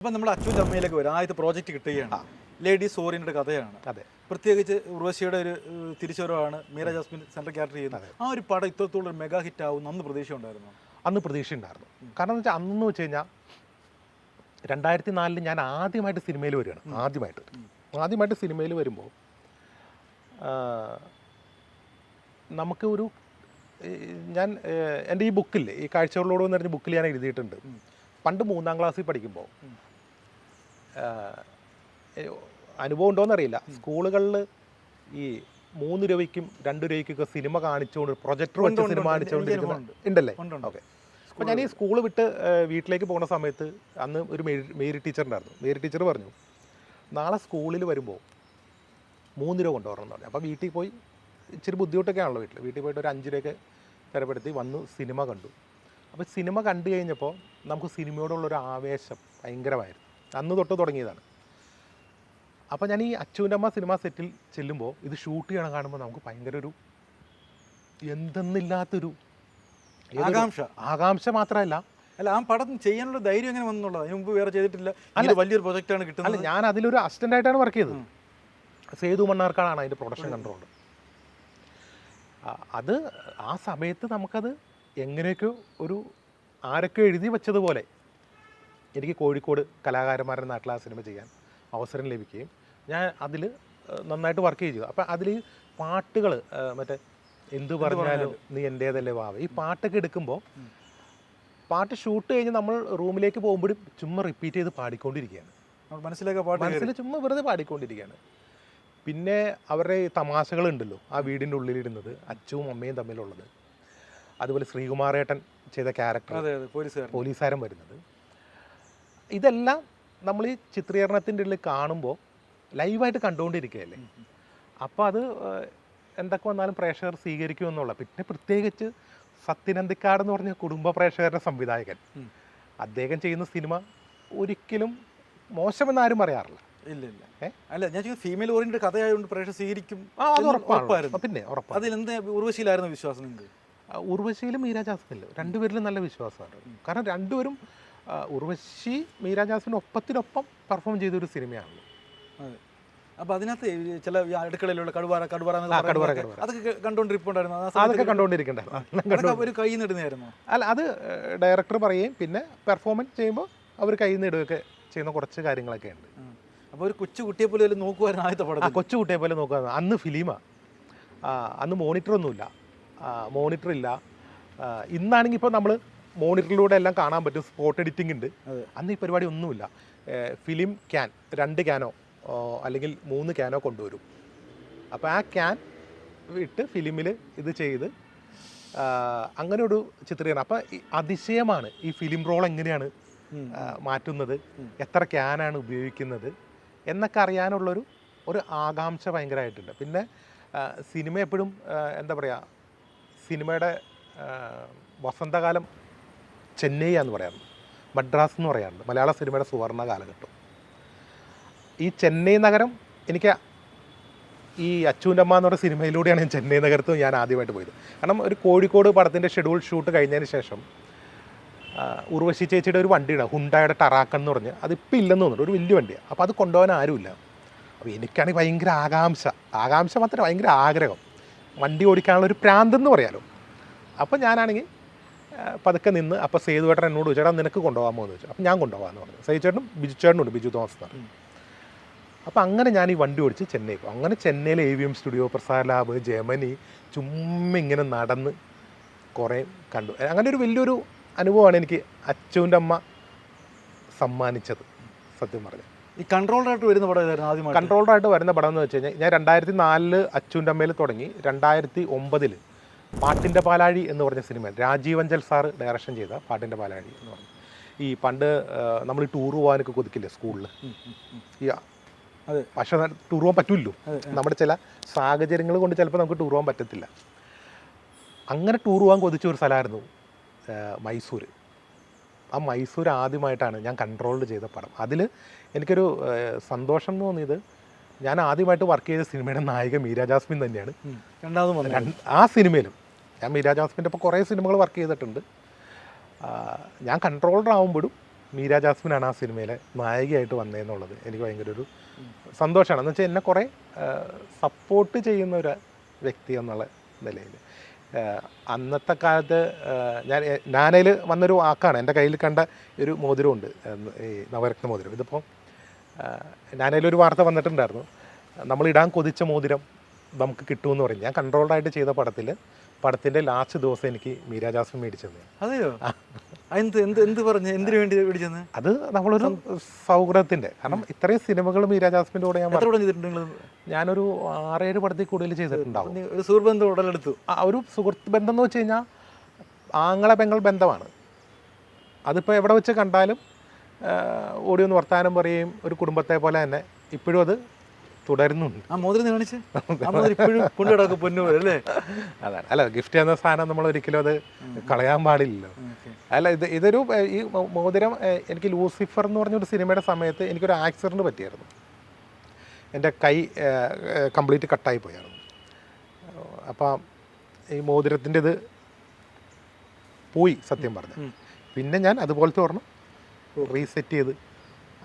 അപ്പം നമ്മൾ അച്ചു അമ്മയിലേക്ക് വരും. ആദ്യത്തെ പ്രോജക്റ്റ് കിട്ടുകയാണ്. ലേഡീസ് ഓറിയന്റെ കഥയാണ്. അതെ. പ്രത്യേകിച്ച് ഉർവശിയുടെ ഒരു തിരിച്ചുവരവാണ് മീര ജാസ്മിൻ സെൻട്രൽ ക്യാരക്ടർ ചെയ്യുന്നത്. ആ ഒരു പടം ഇത്രത്തോളം ഒരു മെഗാ ഹിറ്റ് ആവും അന്ന് പ്രതീക്ഷ ഉണ്ടായിരുന്നു അന്ന് പ്രതീക്ഷ ഉണ്ടായിരുന്നു കാരണം എന്ന് വെച്ചാൽ അന്നെന്ന് വെച്ച് കഴിഞ്ഞാൽ രണ്ടായിരത്തി നാലിൽ ഞാൻ ആദ്യമായിട്ട് സിനിമയിൽ വരികയാണ്. ആദ്യമായിട്ട്. ആദ്യമായിട്ട് സിനിമയിൽ വരുമ്പോൾ നമുക്ക് ഒരു ഞാൻ എന്റെ ഈ ബുക്കില്ലേ ഈ കാഴ്ചകളോട് എന്ന് പറഞ്ഞ ബുക്കിൽ ഞാൻ എഴുതിയിട്ടുണ്ട്. പണ്ട് മൂന്നാം ക്ലാസ്സിൽ പഠിക്കുമ്പോൾ അനുഭവം ഉണ്ടോയെന്നറിയില്ല സ്കൂളുകളിൽ ഈ മൂന്ന് രൂപയ്ക്കും രണ്ട് രൂപയ്ക്കൊക്കെ സിനിമ കാണിച്ചുകൊണ്ട് പ്രൊജക്ടർ വെച്ച് സിനിമ കാണിച്ചുകൊണ്ട് ഉണ്ടല്ലേ? ഉണ്ട്, ഉണ്ട്. ഓക്കെ. അപ്പോൾ ഞാൻ ഈ സ്കൂൾ വിട്ട് വീട്ടിലേക്ക് പോകുന്ന സമയത്ത് അന്ന് ഒരു മേരി മേരി ടീച്ചറുണ്ടായിരുന്നു മേരി ടീച്ചർ പറഞ്ഞു നാളെ സ്കൂളിൽ വരുമ്പോൾ മൂന്ന് രൂപ കൊണ്ടുവരണം എന്ന് പറഞ്ഞു. അപ്പോൾ വീട്ടിൽ പോയി ഇച്ചിരി ബുദ്ധിമുട്ടൊക്കെ ആണല്ലോ വീട്ടിൽ വീട്ടിൽ പോയിട്ട് ഒരു അഞ്ച് രൂപയൊക്കെ തിരപ്പെടുത്തി വന്നു സിനിമ കണ്ടു. അപ്പോൾ സിനിമ കണ്ടു കഴിഞ്ഞപ്പോൾ നമുക്ക് സിനിമയോടുള്ളൊരു ആവേശം ഭയങ്കരമായിരുന്നു. അന്ന് തൊട്ട് തുടങ്ങിയതാണ്. അപ്പോൾ ഞാൻ ഈ അച്ഛന്റെ അമ്മ സിനിമ സെറ്റിൽ ചെല്ലുമ്പോൾ ഇത് ഷൂട്ട് ചെയ്യണം കാണുമ്പോൾ നമുക്ക് ഭയങ്കര ഒരു എന്തെന്നില്ലാത്തൊരു ആകാംക്ഷ. ആകാംക്ഷ മാത്രമല്ല. അല്ല ആ പടം ചെയ്യാനുള്ള ധൈര്യം എങ്ങനെ വന്നുള്ളത് അതിന് മുമ്പ് വേറെ ചെയ്തിട്ടില്ല. അല്ല വലിയൊരു പ്രൊജക്റ്റാണ് അല്ല കിട്ടുന്നത്. ഞാൻ അതിലൊരു അസിസ്റ്റന്റായിട്ടാണ് വർക്ക് ചെയ്തത്. സേതു മണ്ണാർക്കാടാണ് അതിന്റെ പ്രൊഡക്ഷൻ കൺട്രോൾ അത് ആ സമയത്ത് നമുക്കത് എങ്ങനെയൊക്കെയോ ഒരു ആരൊക്കെ എഴുതി വെച്ചതുപോലെ എനിക്ക് കോഴിക്കോട് കലാകാരന്മാരുടെ നാട്ടിൽ ആ സിനിമ ചെയ്യാൻ അവസരം ലഭിക്കുകയും ഞാൻ അതിൽ നന്നായിട്ട് വർക്ക് ചെയ്തു. അപ്പം അതിൽ പാട്ടുകൾ മറ്റേ എന്തു പറഞ്ഞാലും നീ എന്റേതല്ലേ വാവ. ഈ പാട്ടൊക്കെ എടുക്കുമ്പോൾ പാട്ട് ഷൂട്ട് കഴിഞ്ഞ് നമ്മൾ റൂമിലേക്ക് പോകുമ്പോഴും ചുമ്മാ റിപ്പീറ്റ് ചെയ്ത് പാടിക്കൊണ്ടിരിക്കുകയാണ്. മനസ്സിലൊക്കെ പാട്ട്. മനസ്സിൽ ചുമ്മാ വെറുതെ പാടിക്കൊണ്ടിരിക്കുകയാണ്. പിന്നെ അവരുടെ തമാശകളുണ്ടല്ലോ ആ വീടിന്റെ ഉള്ളിലിരുന്നത് അച്ഛവും അമ്മയും തമ്മിലുള്ളത്. അതുപോലെ ശ്രീകുമാരേട്ടൻ ചെയ്ത ക്യാരക്ടർ പോലീസുകാരൻ വരുന്നത്. ഇതെല്ലാം നമ്മൾ ഈ ചിത്രീകരണത്തിന്റെ ഉള്ളിൽ കാണുമ്പോൾ ലൈവായിട്ട് കണ്ടുകൊണ്ടിരിക്കുകയല്ലേ? അപ്പോൾ അത് എന്തൊക്കെ വന്നാലും പ്രേക്ഷകർ സ്വീകരിക്കുമെന്നുള്ള പിന്നെ പ്രത്യേകിച്ച് സത്യനന്ദിക്കാട് എന്ന് പറഞ്ഞ കുടുംബ പ്രേക്ഷകരുടെ സംവിധായകൻ. അദ്ദേഹം ചെയ്യുന്ന സിനിമ ഒരിക്കലും മോശമെന്ന് ആരും പറയാറില്ല. ഇല്ല ഇല്ല. അല്ല ഞാൻ ഫീമെയിൽ ഓറിയന്റഡ് കഥയായതുകൊണ്ട് പ്രേക്ഷകർ സ്വീകരിക്കും ആ അത് എന്ന് ഉറപ്പായിരുന്നു. പിന്നെ ഉറപ്പാണ്. അതിലെന്ത് ഉർവശിയിലായിരുന്നു വിശ്വാസം നിങ്ങൾക്ക്? ഉർവശിയിലും മീരാജാസത്തിലും. രണ്ടുപേരിലും നല്ല വിശ്വാസമാണ്. കാരണം രണ്ടുപേരും ഉർവശി മീര ജാസ്മിൻ ഒപ്പത്തിനൊപ്പം പെർഫോം ചെയ്തൊരു സിനിമയാണ്. അപ്പൊ അതിനകത്ത് ചില അടുക്കളയിലുള്ള കടുവാറ കടുവാറ. അതൊക്കെ കണ്ടോണ്ടിരിപ്പുണ്ടായിരുന്നു? അതൊക്കെ കണ്ടോണ്ടിരിക്കണ്ടായിരുന്നു. ഒരു കൈ നിടുന്നതായിരുന്നു അല്ല അത് ഡയറക്ടർ പറയുകയും പിന്നെ പെർഫോമൻസ് ചെയ്യുമ്പോൾ അവർ കൈ നിടുകയൊക്കെ ചെയ്യുന്ന കുറച്ച് കാര്യങ്ങളൊക്കെ ഉണ്ട്. അപ്പോൾ ഒരു കൊച്ചു കുട്ടിയെ പോലെ നോക്കുവായിരുന്നു ആദ്യത്തെ കൊച്ചുകുട്ടിയെ കൊച്ചു കുട്ടിയെ പോലെ നോക്കുവായിരുന്നു അന്ന് ഫിലിമാ. അന്ന് മോണിറ്റർ ഒന്നുമില്ല മോണിറ്റർ ഇല്ല ഇന്നാണെങ്കിൽ ഇപ്പോൾ നമ്മൾ മോണിറ്ററിലൂടെ എല്ലാം കാണാൻ പറ്റും. സ്പോട്ട് എഡിറ്റിംഗ് ഉണ്ട്. അന്ന് ഈ പരിപാടി ഒന്നുമില്ല. ഫിലിം ക്യാൻ രണ്ട് ക്യാനോ അല്ലെങ്കിൽ മൂന്ന് ക്യാനോ കൊണ്ടുവരും. അപ്പോൾ ആ ക്യാൻ ഇട്ട് ഫിലിമിൽ ഇത് ചെയ്ത് അങ്ങനെ ഒരു ചിത്രീകരണം. അപ്പം അതിശയമാണ് ഈ ഫിലിം റോൾ എങ്ങനെയാണ് മാറ്റുന്നത് എത്ര ക്യാനാണ് ഉപയോഗിക്കുന്നത് എന്നൊക്കെ അറിയാനുള്ളൊരു ഒരു ആകാംക്ഷ ഭയങ്കരമായിട്ടുണ്ട് പിന്നെ സിനിമ എപ്പോഴും എന്താ പറയുക സിനിമയുടെ വസന്തകാലം ചെന്നൈ എന്ന് പറയാറുണ്ട് മദ്രാസ് എന്ന് പറയാറുണ്ട്. മലയാള സിനിമയുടെ സുവർണ കാലഘട്ടം. ഈ ചെന്നൈ നഗരം എനിക്ക് ഈ അച്ചൂന്റെ അമ്മ എന്ന് പറഞ്ഞ സിനിമയിലൂടെയാണ് ഞാൻ ചെന്നൈ നഗരത്ത് ഞാൻ ആദ്യമായിട്ട് പോയത്. കാരണം ഒരു കോഴിക്കോട് പടത്തിന്റെ ഷെഡ്യൂൾ ഷൂട്ട് കഴിഞ്ഞതിന് ശേഷം ഉർവശി ചേച്ചിയുടെ ഒരു വണ്ടിയാണ് ഹുണ്ടായുടെ ടറാക്കൻ എന്ന് പറഞ്ഞ്. അതിപ്പോൾ ഇല്ലെന്ന് തോന്നുന്നു ഒരു വലിയ വണ്ടിയാണ്. അപ്പോൾ അത് കൊണ്ടുപോകാൻ ആരുമില്ല. അപ്പോൾ എനിക്കാണെങ്കിൽ ഭയങ്കര ആകാംക്ഷ. ആകാംക്ഷ മാത്രമല്ല ഭയങ്കര ആഗ്രഹം. വണ്ടി ഓടിക്കാനുള്ള ഒരു പ്രാന്തെന്ന് പറയാലോ. അപ്പോൾ ഞാനാണെങ്കിൽ പതുക്കെ നിന്ന് അപ്പോൾ സേതുവേട്ടൻ എന്നോട് ചേട്ടാ നിനക്ക് കൊണ്ടുപോകാമോ? എന്ന് ചോദിച്ചു. അപ്പം ഞാൻ കൊണ്ടുപോകാമെന്ന് പറഞ്ഞു. സേതു ചേട്ടനും ബിജു ചേട്ടനുണ്ട് ബിജു തോമസ് എന്ന് പറഞ്ഞു. അപ്പോൾ അങ്ങനെ ഞാൻ ഈ വണ്ടി ഓടിച്ച് ചെന്നൈ പോകും അങ്ങനെ ചെന്നൈയിലെ A V M studio Prasad lab Gemini ചുമ്മാ ഇങ്ങനെ നടന്ന് കുറേ കണ്ടു. അങ്ങനെ ഒരു വലിയൊരു അനുഭവമാണ് എനിക്ക് അച്ചുവിന്റെ അമ്മ സമ്മാനിച്ചത് സത്യം പറഞ്ഞു ഈ കൺട്രോളറായിട്ട് വരുന്ന പടം ആദ്യം കൺട്രോളറായിട്ട് വരുന്ന പടം എന്ന് വെച്ച് കഴിഞ്ഞാൽ ഞാൻ രണ്ടായിരത്തി നാലിൽ അച്ചുവിന്റെ അമ്മയിൽ തുടങ്ങി. രണ്ടായിരത്തി ഒമ്പതിൽ പാട്ടിന്റെ പാലാഴി എന്ന് പറഞ്ഞ സിനിമ രാജീവഞ്ചൽ സാറ് ഡയറക്ഷൻ ചെയ്ത പാട്ടിന്റെ പാലാഴി എന്ന് പറഞ്ഞു. ഈ പണ്ട് നമ്മൾ ടൂർ പോകാനൊക്കെ കൊതിക്കില്ലേ സ്കൂളിൽ. ഈ അതെ. പക്ഷെ ടൂർ പോകാൻ പറ്റില്ലല്ലോ നമ്മുടെ ചില സാഹചര്യങ്ങൾ കൊണ്ട് ചിലപ്പോൾ നമുക്ക് ടൂർ പോകാൻ പറ്റത്തില്ല. അങ്ങനെ ടൂർ പോകാൻ കൊതിച്ച ഒരു സ്ഥലമായിരുന്നു മൈസൂർ ആ മൈസൂർ ആദ്യമായിട്ടാണ് ഞാൻ കൺട്രോൾഡ് ചെയ്ത പടം. അതിൽ എനിക്കൊരു സന്തോഷം തോന്നിയത് ഞാൻ ആദ്യമായിട്ട് വർക്ക് ചെയ്ത സിനിമയുടെ നായിക മീര ജാസ്മിൻ തന്നെയാണ്. രണ്ടാമതും ആ സിനിമയിലും ഞാൻ മീര ജാസ്മിന്റെ ഇപ്പോൾ കുറേ സിനിമകൾ വർക്ക് ചെയ്തിട്ടുണ്ട്. ഞാൻ കൺട്രോളർ ആകുമ്പോഴും മീര ജാസ്മിനാണ് ആ സിനിമയിലെ നായികയായിട്ട് വന്നതെന്നുള്ളത് എനിക്ക് ഭയങ്കര ഒരു സന്തോഷമാണ്. എന്ന് വെച്ചാൽ എന്നെ കുറേ സപ്പോർട്ട് ചെയ്യുന്ന ഒരു വ്യക്തി എന്നുള്ള നിലയിൽ. അന്നത്തെ കാലത്ത് ഞാൻ ഞാനതിൽ വന്നൊരു വാക്കാണ്. എന്റെ കയ്യിൽ കണ്ട ഒരു മോതിരമുണ്ട്. ഈ നവരത്ന മോതിരം. ഇതിപ്പോൾ ഞാനതിലൊരു വാർത്ത വന്നിട്ടുണ്ടായിരുന്നു. നമ്മളിടാൻ കൊതിച്ച മോതിരം നമുക്ക് കിട്ടുമെന്ന് പറയും. ഞാൻ കൺട്രോൾഡായിട്ട് ചെയ്ത പടത്തിൽ പടത്തിന്റെ ലാസ്റ്റ് ദിവസം എനിക്ക് മീര ജാസ്മിൻ മേടിച്ചത് അതെയോ? എന്ത് എന്ത് എന്ത് പറഞ്ഞു? എന്തിനു വേണ്ടി മേടിച്ചത് അത് നമ്മളൊരു സൗഹൃദത്തിന്റെ. കാരണം ഇത്രയും സിനിമകൾ മീര ജാസ്മിന്റെ കൂടെ ഞാൻ ചെയ്തിട്ടുണ്ട് ഞാനൊരു ആറേഴ് പടത്തിൽ കൂടുതൽ ചെയ്തിട്ടുണ്ടാവും. ഒരു സുഹൃബന്ധം ഉടലെടുത്തു. ആ ഒരു സുഹൃത്ത് ബന്ധം എന്ന് വെച്ച് കഴിഞ്ഞാൽ ആങ്ങളെ പെങ്ങൾ ബന്ധമാണ്. അതിപ്പോൾ എവിടെ വെച്ച് കണ്ടാലും ഓടി ഒന്ന് വർത്താനം പറയുകയും ഒരു കുടുംബത്തെ പോലെ തന്നെ. ഇപ്പോഴും അത് തുടരുന്നുണ്ട്. ആ മോതിരം കാണിച്ച്? ഇപ്പോഴും കൊണ്ടു കിടക്കും പൊന്നു പോലെ അല്ലേ? അതാണ്. അല്ല ഗിഫ്റ്റ് എന്ന സാധനം നമ്മൾ ഒരിക്കലും അത് കളയാൻ പാടില്ലല്ലോ. അല്ല ഇത് ഇതൊരു ഈ മോതിരം എനിക്ക് ലൂസിഫർ എന്ന് പറഞ്ഞൊരു സിനിമയുടെ സമയത്ത് എനിക്കൊരു ആക്സിഡന്റ് പറ്റിയായിരുന്നു. എന്റെ കൈ കംപ്ലീറ്റ് കട്ടായി പോയായിരുന്നു. അപ്പം ഈ മോതിരത്തിന്റെ ഇത് പോയി സത്യം പറഞ്ഞു പിന്നെ ഞാൻ അതുപോലത്തെ ഓർമ്മ റീസെറ്റ് ചെയ്ത്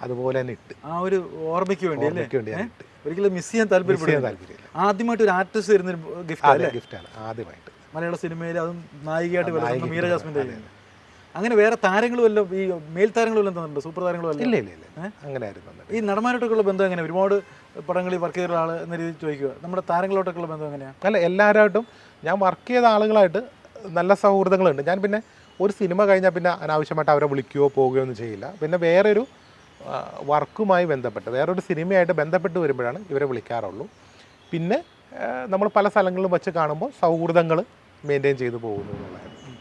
അതുപോലെ തന്നെ ഇട്ട്. ആ ഒരു ഓർമ്മയ്ക്ക് വേണ്ടി ഓർമ്മയ്ക്ക് വേണ്ടി ഞാൻ ഇട്ട്. ഒരിക്കലും മിസ് ചെയ്യാൻ താല്പര്യം താല്പര്യമില്ല. ആദ്യമായിട്ട് ഒരു ആർട്ടിസ്റ്റ് വരുന്ന ഗിഫ്റ്റ് ഗിഫ്റ്റാണ്. ആദ്യമായിട്ട്. മലയാള സിനിമയിൽ അതും നായികയായിട്ട് മീര ജാസ്മിന്റെ അങ്ങനെ വേറെ താരങ്ങളും വല്ലതും ഈ മേൽ താരങ്ങളും വല്ലതും തന്നിട്ടുണ്ടോ സൂപ്പർ താരങ്ങളും അല്ല? ഇല്ല ഇല്ല ഇല്ല അങ്ങനെ ഈ നടന്മാരോട്ടൊക്കെയുള്ള ബന്ധം എങ്ങനെ ഒരുപാട് പടങ്ങളിൽ വർക്ക് ചെയ്ത ആൾ എന്ന രീതിയിൽ ചോദിക്കുക. നമ്മുടെ താരങ്ങളോട്ടൊക്കെയുള്ള ബന്ധം എങ്ങനെയാണ് അല്ല എല്ലാവരായിട്ടും ഞാൻ വർക്ക് ചെയ്ത ആളുകളായിട്ട് നല്ല സൗഹൃദങ്ങളുണ്ട്. ഞാൻ പിന്നെ ഒരു സിനിമ കഴിഞ്ഞാൽ പിന്നെ അനാവശ്യമായിട്ട് അവരെ വിളിക്കുകയോ പോവുകയോ ഒന്നും ചെയ്യില്ല. പിന്നെ വേറൊരു വർക്കുമായി ബന്ധപ്പെട്ട് വേറൊരു സിനിമയായിട്ട് ബന്ധപ്പെട്ട് വരുമ്പോഴാണ് ഇവരെ വിളിക്കാറുള്ളൂ. പിന്നെ നമ്മൾ പല സ്ഥലങ്ങളിലും വച്ച് കാണുമ്പോൾ സൗഹൃദങ്ങൾ മെയിന്റെയിൻ ചെയ്തു പോകുന്നു എന്നുള്ളതാണ്.